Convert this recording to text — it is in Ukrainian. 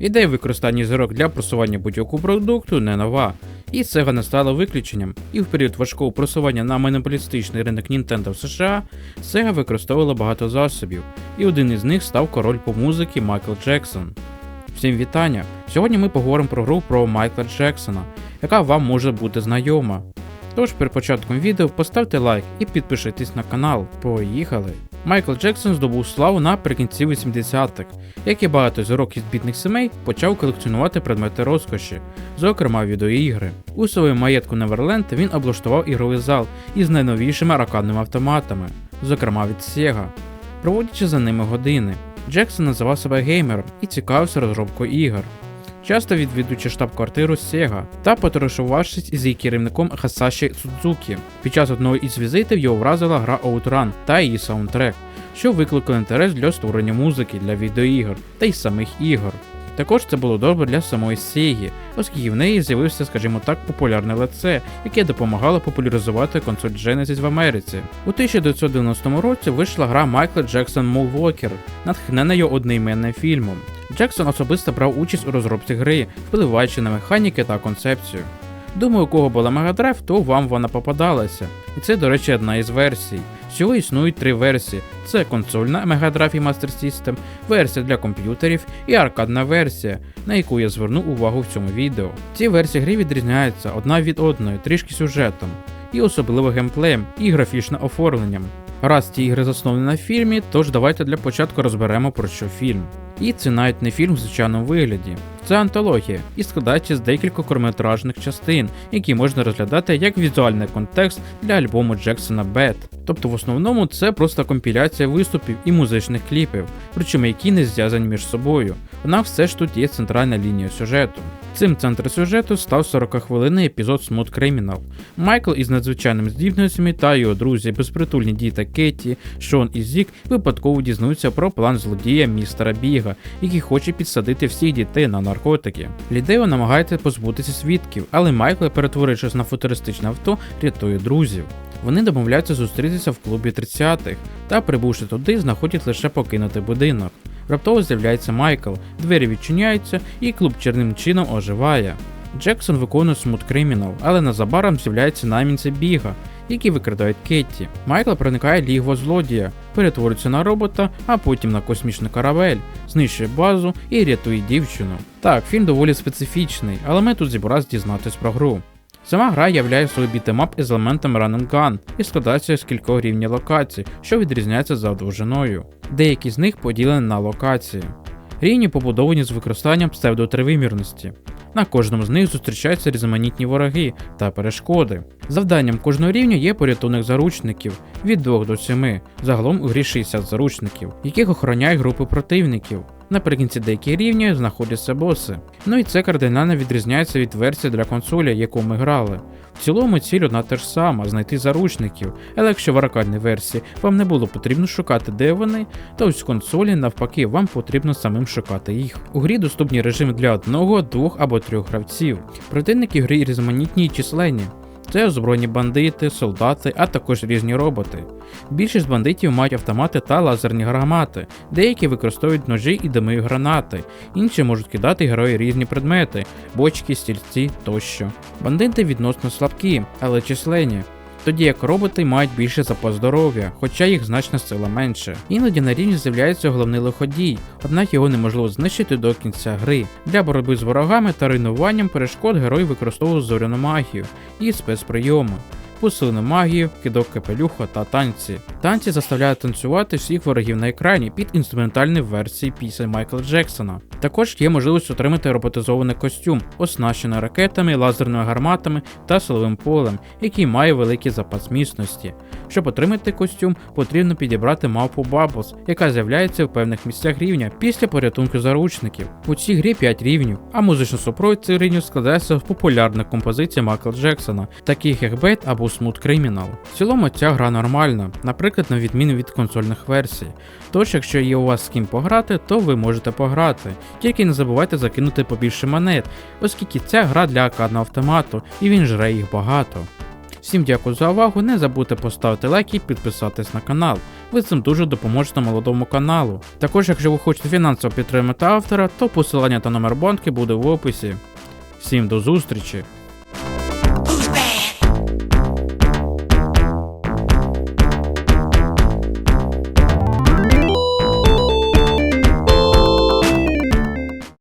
Ідея використання зірок для просування будь-якого продукту не нова, і Sega не стала виключенням. І в період важкого просування на монополістичний ринок Nintendo в США Sega використовувала багато засобів, і один із них став король по музики Майкл Джексон. Всім вітання! Сьогодні ми поговоримо про гру про Майкла Джексона, яка вам може бути знайома. Тож перед початком відео поставте лайк і підпишитесь на канал. Поїхали! Майкл Джексон здобув славу наприкінці 80-х, як і багато зірок із бідних сімей, почав колекціонувати предмети розкоші, зокрема відеоігри. У своєму маєтку Неверленд він облаштував ігровий зал із найновішими аркадними автоматами, зокрема від Sega, проводячи за ними години. Джексон називав себе геймером і цікавився розробкою ігор. Часто відвідуючи штаб-квартиру Sega та потоваришувавшись із її керівником Хасаші Судзукі. Під час одного із візитів його вразила гра Outrun та її саундтрек, що викликав інтерес для створення музики для відеоігор та й самих ігор. Також це було добре для самої Sega, оскільки в неї з'явився, скажімо так, популярне лице, яке допомагало популяризувати консоль Genesis в Америці. У 1990 році вийшла гра Майкла Джексон Молвокер, натхненою одноіменним фільмом. Джексон особисто брав участь у розробці гри, впливаючи на механіки та концепцію. Думаю, у кого була Drive, то вам вона попадалася. І це, до речі, одна із версій. Всього існують три версії: це консольна Drive і Master System, версія для комп'ютерів і аркадна версія, на яку я зверну увагу в цьому відео. Ці версії гри відрізняються одна від одної, трішки сюжетом, і особливо геймплеєм і графічним оформленням. Раз ці ігри засновані на фільмі, тож давайте для початку розберемо про що фільм. І це навіть не фільм в звичайному вигляді. Це антологія і складається з декількох короткометражних частин, які можна розглядати як візуальний контекст для альбому Джексона Bad. Тобто в основному це просто компіляція виступів і музичних кліпів, причому які не зв'язані між собою. Однак все ж тут є центральна лінія сюжету. Цим центром сюжету став 40-хвилинний епізод Smooth Criminal. Майкл із надзвичайними здібностями та його друзі, безпритульні діти Кетті, Шон і Зік випадково дізнаються про план злодія містера Біга, який хоче підсадити всіх дітей на наркотики. Лідео намагається позбутися свідків, але Майкл, перетворившись на футуристичне авто, рятує друзів. Вони домовляються зустрітися в клубі 30-х та, прибувши туди, знаходять лише покинутий будинок. Раптово з'являється Майкл, двері відчиняються, і клуб черним чином оживає. Джексон виконує смут кримінал, але незабаром з'являються наймінці біга, які викрадають Кетті. Майкл проникає лігво злодія, перетворюється на робота, а потім на космічний корабель, знищує базу і рятує дівчину. Так, фільм доволі специфічний, але ми тут зібрались дізнатись про гру. Сама гра являє собою бітемап із елементами Run and Gun і складається з кількох рівнів локацій, що відрізняються за довжиною. Деякі з них поділені на локації. Рівні побудовані з використанням псевдотривимірності. На кожному з них зустрічаються різноманітні вороги та перешкоди. Завданням кожного рівня є порятунок заручників від 2 до 7, загалом у грі 60 заручників, яких охороняють групи противників. Наприкінці деяких рівнів знаходяться боси. Ну і це кардинально відрізняється від версії для консолі, яку ми грали. В цілому ціль одна те ж сама знайти заручників, але якщо в аркадній версії вам не було потрібно шукати, де вони, то ось в консолі навпаки вам потрібно самим шукати їх. У грі доступні режими для одного, двох або трьох гравців. Противники гри різноманітні і численні. Це озброєні бандити, солдати, а також різні роботи. Більшість бандитів мають автомати та лазерні гармати, деякі використовують ножі і димові гранати, інші можуть кидати герої різні предмети, бочки, стільці тощо. Бандити відносно слабкі, але численні. Тоді як роботи мають більше запас здоров'я, хоча їх значно сила менше. Іноді на рівні з'являється головний лиходій, однак його неможливо знищити до кінця гри. Для боротьби з ворогами та руйнуванням перешкод герой використовує зоряну магію і спецприйоми. Посилену магію, кидок капелюха та танці. Танці заставляють танцювати всіх ворогів на екрані під інструментальні версії пісень Майкла Джексона. Також є можливість отримати роботизований костюм, оснащений ракетами, лазерними гарматами та силовим полем, який має великий запас міцності. Щоб отримати костюм, потрібно підібрати мавпу Баблс, яка з'являється в певних місцях рівня після порятунку заручників. У цій грі 5 рівнів, а музичний супровід цих рівнів складається з популярних композицій Майкла Джексона, таких як Bad або Smooth Criminal. В цілому ця гра нормальна, наприклад, на відміну від консольних версій. Тож, якщо є у вас з ким пограти, то ви можете пограти. Тільки не забувайте закинути побільше монет, оскільки ця гра для аркадного автомату і він жре їх багато. Всім дякую за увагу. Не забудьте поставити лайк і підписатись на канал. Ви цим дуже допоможете молодому каналу. Також, якщо ви хочете фінансово підтримати автора, то посилання та номер банки буде в описі. Всім до зустрічі!